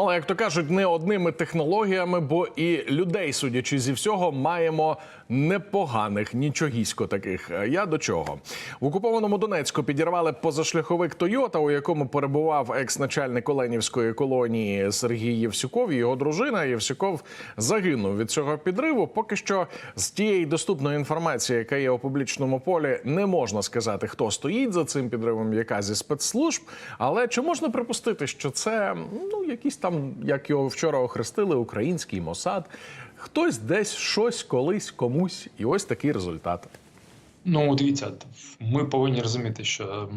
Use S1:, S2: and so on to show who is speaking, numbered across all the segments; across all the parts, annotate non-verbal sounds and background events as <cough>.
S1: Ну, але як то кажуть, не одними технологіями, бо і людей, судячи зі всього, маємо непоганих, нічогісько таких. Я до чого в окупованому Донецьку підірвали позашляховик Тойота, у якому перебував екс-начальник Оленівської колонії Сергій Євсюков. Його дружина Євсюков загинув від цього підриву. Поки що з тієї доступної інформації, яка є у публічному полі, не можна сказати, хто стоїть за цим підривом, яка зі спецслужб. Але чи можна припустити, що це ну якийсь там, як його вчора охрестили, український Мосад, хтось десь щось колись комусь, і ось такий результат.
S2: Ну, дивіться, ми повинні розуміти, що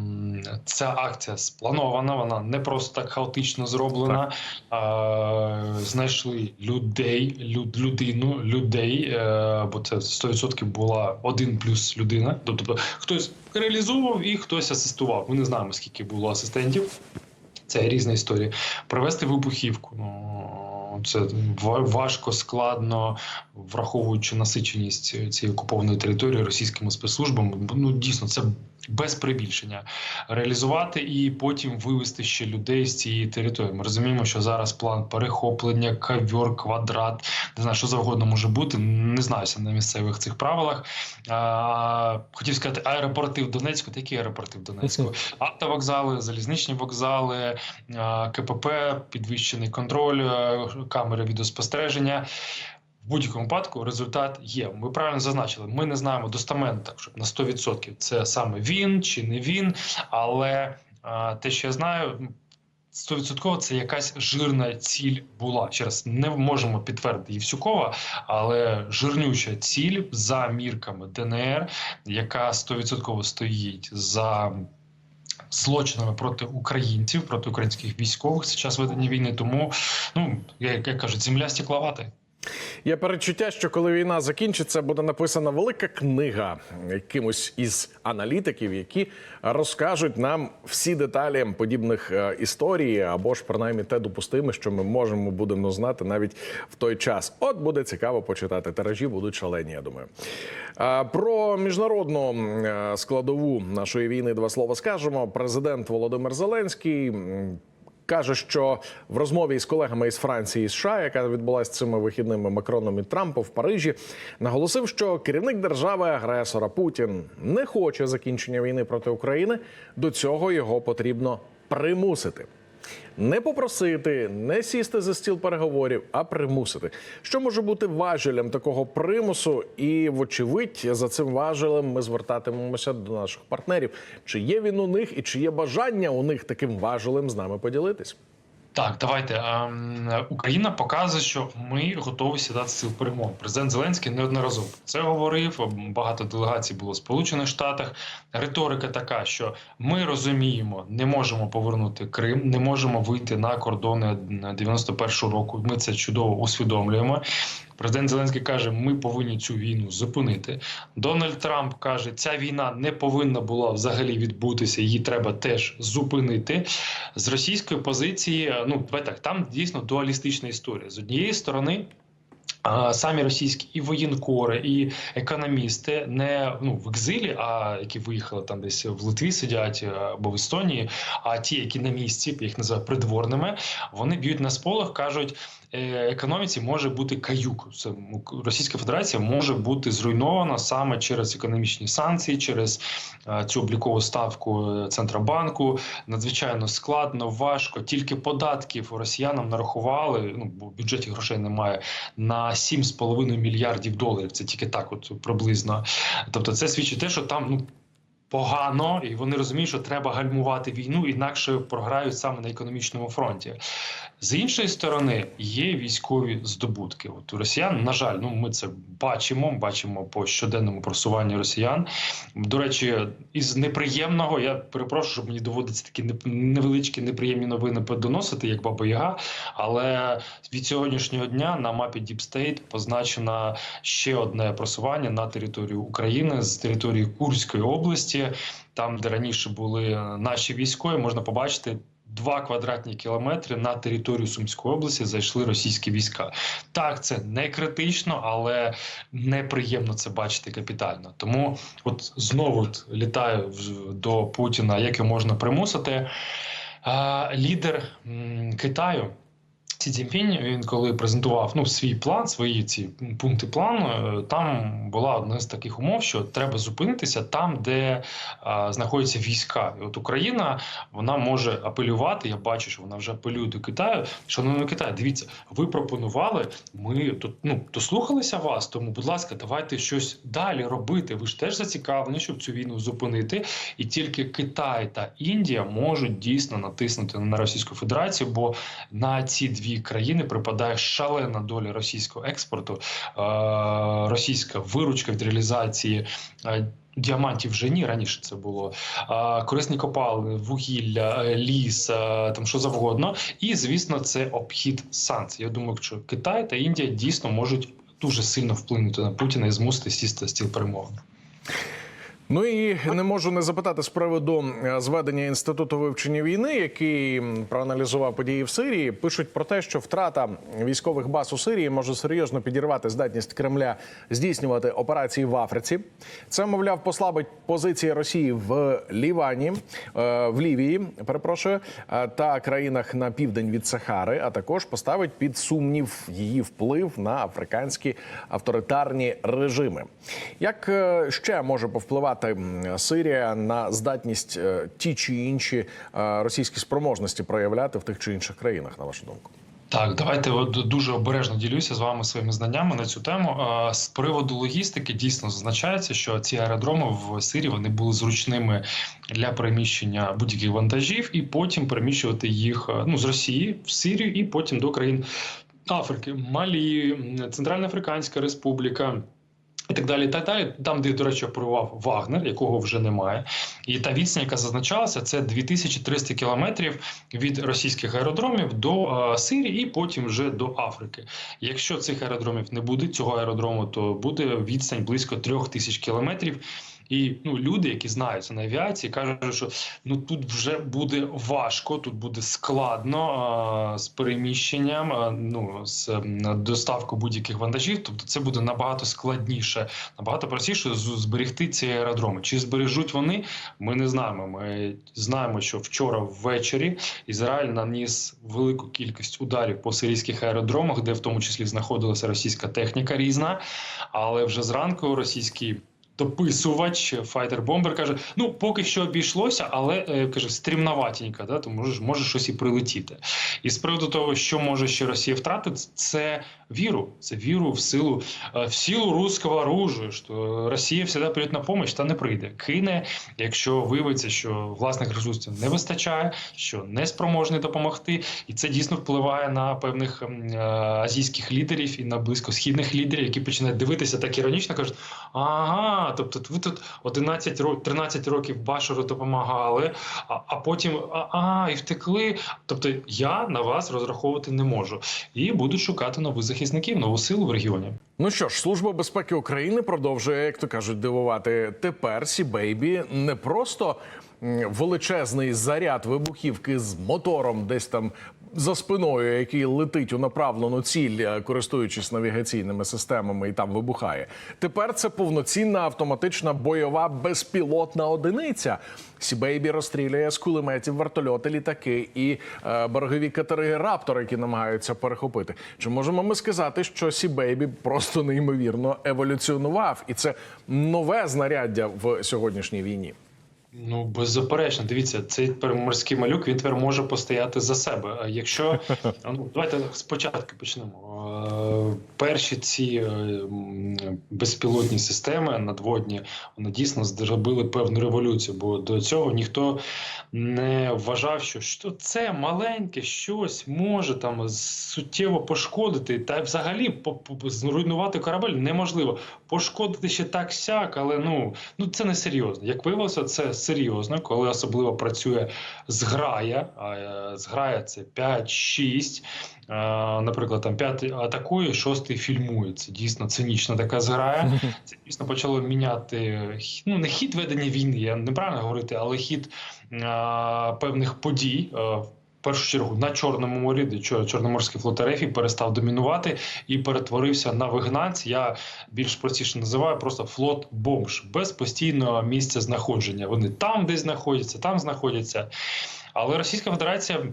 S2: ця акція спланована, вона не просто так хаотично зроблена. А, знайшли людей, люд, людину, людей, е, бо це 100% була один плюс людина. Тобто хтось реалізовував і хтось асистував. Ми не знаємо, скільки було асистентів. Це різна історія. Провести вибухівку. Ну це ва- важко, складно, враховуючи насиченість цієї окупованої території російськими спецслужбами. Ну дійсно, це без прибільшення реалізувати і потім вивести ще людей з цієї території. Ми розуміємо, що зараз план перехоплення, кавьор, квадрат, не знаю, що завгодно може бути. Не знаюся на місцевих цих правилах. А, хотів сказати, аеропорти в Донецьку. Та Які аеропорти в Донецьку? Автовокзали, залізничні вокзали, КПП, підвищений контроль, камери відеоспостереження. В будь-якому випадку результат є. Ви правильно зазначили. Ми не знаємо достаменно так, щоб на 100% це саме він чи не він. Але а, те, що я знаю, 100% це якась жирна ціль була. Ще раз не можемо підтвердити Євсюкова, але жирнюча ціль за мірками ДНР, яка 100% стоїть за. Злочинами проти українців, проти українських військових це час ведення війни. Тому, ну як, кажуть, земля стекловата.
S1: Є передчуття, що коли війна закінчиться, буде написана велика книга якимось із аналітиків, які розкажуть нам всі деталі подібних е, історій, або ж принаймні те допустиме, що ми можемо будемо знати навіть в той час. От буде цікаво почитати. Тиражі будуть шалені. Я думаю. А, Про міжнародну е, складову нашої війни два слова скажемо. Президент Володимир Зеленський. Каже, що в розмові із колегами із Франції і США, яка відбулася цими вихідними Макроном і Трампом в Парижі, наголосив, що керівник держави-агресора Путін не хоче закінчення війни проти України. До цього його потрібно примусити. Не попросити, не сісти за стіл переговорів, а примусити. Що може бути важелем такого примусу? І, вочевидь, за цим важелем ми звертатимемося до наших партнерів. Чи є він у них і чи є бажання у них таким важелем з нами поділитись?
S2: Так, давайте ем, Україна показує, що ми готові сідати з цим перемог. Президент Зеленський неодноразово це говорив. Багато делегацій було в Сполучених Штатах. Риторика така, що ми розуміємо, не можемо повернути Крим, не можемо вийти на кордони 91-го року. Ми це чудово усвідомлюємо. Президент Зеленський каже, ми повинні цю війну зупинити. Дональд Трамп каже, ця війна не повинна була взагалі відбутися, її треба теж зупинити. З російської позиції, ну так, там дійсно дуалістична історія. З однієї сторони. Самі російські і воєнкори, і економісти не ну в екзилі, а які виїхали там десь в Литві сидять е, або в Естонії. А ті, які на місці, їх називаю придворними, вони б'ють на сполох, кажуть, е, економіці може бути каюк. Це Російська Федерація може бути зруйнована саме через економічні санкції, через е, цю облікову ставку центробанку. Надзвичайно складно, важко. Тільки податків росіянам нарахували. Ну бо в бюджеті грошей немає на 7,5 мільярдів доларів. Це тільки так, от приблизно. Тобто, це свідчить те, що там ну. Погано, і вони розуміють, що треба гальмувати війну, інакше програють саме на економічному фронті. З іншої сторони, є військові здобутки. От у росіян, на жаль, ну ми це бачимо. Бачимо по щоденному просуванню росіян. До речі, із неприємного я перепрошую, щоб мені доводиться такі невеличкі неприємні новини доносити, як Баба Яга. Але від сьогоднішнього дня на мапі State позначено ще одне просування на територію України з території Курської області, там, де раніше були наші військові, можна побачити. Два квадратні кілометри на територію Сумської області зайшли російські війська. Так, це не критично, але неприємно це бачити капітально. Тому, от знову от літаю до Путіна, як його можна примусити. Лідер Китаю Сі Цзіньпінь, він коли презентував ну свій план, свої ці пункти плану, е, там була одна з таких умов, що треба зупинитися там, де а, знаходяться війська. І от Україна вона може апелювати. Я бачу, що вона вже апелює до Китаю. Шановний Китай, дивіться, ви пропонували. Ми тут ну дослухалися вас. Тому, будь ласка, давайте щось далі робити. Ви ж теж зацікавлені, щоб цю війну зупинити. І тільки Китай та Індія можуть дійсно натиснути на Російську Федерацію, бо на ці дві країни припадає шалена доля російського експорту, е, російська виручка від реалізації. е, Діамантів вже ні, раніше це було корисні копалини, вугілля, е, ліс, е, там що завгодно. І звісно, це обхід санкцій. Я думаю, що Китай та Індія дійсно можуть дуже сильно вплинути на Путіна і змусити сісти стіл перемовин.
S1: Ну і не можу не запитати з приводу е, зведення інституту вивчення війни, який проаналізував події в Сирії. Пишуть про те, що втрата військових баз у Сирії може серйозно підірвати здатність Кремля здійснювати операції в Африці. Це мовляв послабить позиції Росії в Лівані, е, в Лівії, перепрошую, е, та країнах на південь від Сахари, а також поставить під сумнів її вплив на африканські авторитарні режими. Як ще може повпливати м, Сирія на здатність е, ті чи інші е, російські спроможності проявляти в тих чи інших країнах, на вашу думку?
S2: Так, давайте дуже обережно ділюся з вами своїми знаннями на цю тему. З приводу логістики дійсно зазначається, що ці аеродроми в Сирії вони були зручними для переміщення будь-яких вантажів, і потім переміщувати їх е, ну з Росії в Сирію і потім до країн Африки, Малі, м, Центральна Африканська Республіка. І так далі, і так далі, там, де, до речі, оперував Вагнер, якого вже немає, і та відстань, яка зазначалася, це 2300 кілометрів від російських аеродромів до е, Сирії і потім вже до Африки. Якщо цих аеродромів не буде, цього аеродрому, то буде відстань близько 3000 кілометрів. І ну, люди, які знаються на авіації, кажуть, що ну тут вже буде важко, тут буде складно а, з переміщенням, а, ну з доставкою будь-яких вантажів. Тобто це буде набагато складніше, набагато простіше зберегти ці аеродроми. Чи збережуть вони? Ми не знаємо. Ми знаємо, що вчора ввечері Ізраїль наніс велику кількість ударів по сирійських аеродромах, де в тому числі знаходилася російська техніка різна, але вже зранку російські дописувач, файтер-бомбер каже: ну поки що обійшлося, але е, каже, стрімноватенько, да, то може, може щось і прилетіти. І з приводу того, що може ще Росія втратити, це віру. Це віру в силу е, в силу руського оружия, що Росія завжди прийде на допомогу, та не прийде. Кине, якщо виявиться, що власних ресурсів не вистачає, що не спроможний допомогти, і це дійсно впливає на певних е, азійських лідерів і на близькосхідних лідерів, які починають дивитися так іронічно, кажуть: ага, тобто ви тут 11 років, 13 років Башару допомагали, а, а потім а, а, і втекли. Тобто я на вас розраховувати не можу. І будуть шукати нових захисників, нову силу в регіоні.
S1: Ну що ж, служба безпеки України продовжує, як то кажуть, дивувати. Тепер Сібейбі не просто величезний заряд вибухівки з мотором, десь там за спиною, який летить у направлену ціль, е, користуючись навігаційними системами, і там вибухає. Тепер це повноцінна автоматична бойова безпілотна одиниця. Сібейбі розстрілює з кулеметів вертольоти, літаки і е, берегові катери Раптор, які намагаються перехопити. Чи можемо ми сказати, що Сібейбі просто неймовірно еволюціонував, і це нове знаряддя в сьогоднішній війні?
S2: Ну, беззаперечно, дивіться, цей тепер морський малюк він тепер може постояти за себе. А якщо <laughs> ну давайте спочатку почнемо. Перші ці е, безпілотні системи надводні вони дійсно зробили певну революцію, бо до цього ніхто не вважав, що, що це маленьке щось може там суттєво пошкодити, та взагалі зруйнувати корабель неможливо. Пошкодити ще так сяк, але ну, ну це не серйозно. Як виявилося, це серйозно, коли особливо працює зграя. А е, зграя це 5-6. Е, Наприклад, там п'ятий атакує, шостий фільмує. Це дійсно цинічна така зграя. <laughs> Це дійсно почало міняти ну не хід ведення війни, я неправильно говорити, але хід а, певних подій. е, першу чергу на Чорному морі, де Чор- Чорноморський флот РФ перестав домінувати і перетворився на вигнанць. Я більш простіше називаю просто флот бомж без постійного місця знаходження. Вони там десь знаходяться, там знаходяться. Але Російська Федерація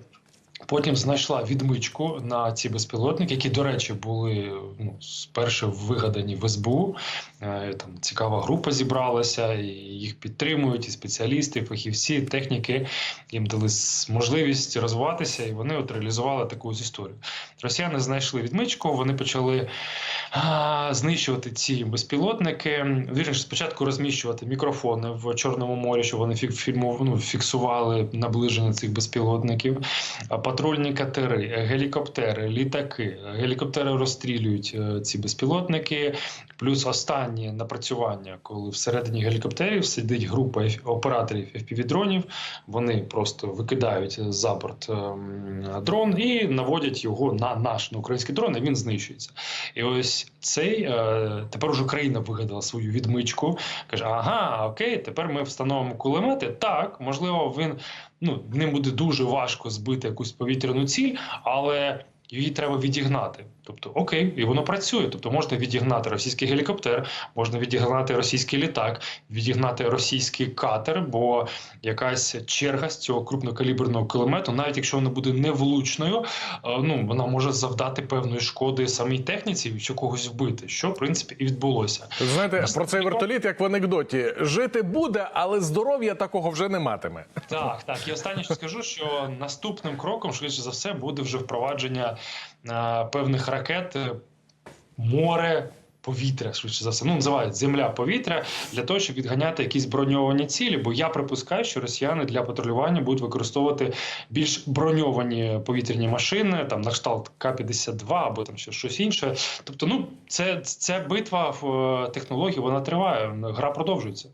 S2: Потім знайшла відмичку на ці безпілотники, які, до речі, були ну, спершу вигадані в СБУ. Е, Там цікава група зібралася, і їх підтримують, і спеціалісти, і фахівці, і техніки. Їм дали можливість розвиватися, і вони от реалізували таку історію. Росіяни знайшли відмичку, вони почали а, знищувати ці безпілотники. Вірніше, спочатку розміщувати мікрофони в Чорному морі, щоб вони фік- фільму, ну, фіксували наближення цих безпілотників. А Патрульні катери, гелікоптери, літаки. Гелікоптери розстрілюють е, ці безпілотники. Плюс останнє напрацювання, коли всередині гелікоптерів сидить група операторів FPV-дронів, вони просто викидають за борт ем, дрон і наводять його на наш на український дрон, і він знищується. І ось цей е, тепер уже країна вигадала свою відмичку. каже: ага, окей, тепер ми встановимо кулемети. Так, можливо, він ну ним буде дуже важко збити якусь повітряну ціль, але її треба відігнати. Тобто, окей, і воно працює. Тобто можна відігнати російський гелікоптер, можна відігнати російський літак, відігнати російський катер, бо якась черга з цього крупнокаліберного кулемету, навіть якщо вона буде невлучною, е, ну вона може завдати певної шкоди самій техніці, чи когось вбити, що в принципі і відбулося.
S1: Знаєте, про цей вертоліт, як в анекдоті, жити буде, але здоров'я такого вже не матиме.
S2: Так, так. І останнє, що скажу, що наступним кроком, швидше за все, буде вже впровадження певних ракет е, море. Повітря, швидше за все, ну називають земля повітря для того, щоб відганяти якісь броньовані цілі. Бо я припускаю, що росіяни для патрулювання будуть використовувати більш броньовані повітряні машини, там на кшталт К-52 або там ще щось інше. Тобто, ну це ця битва в е, технології вона триває. Гра продовжується.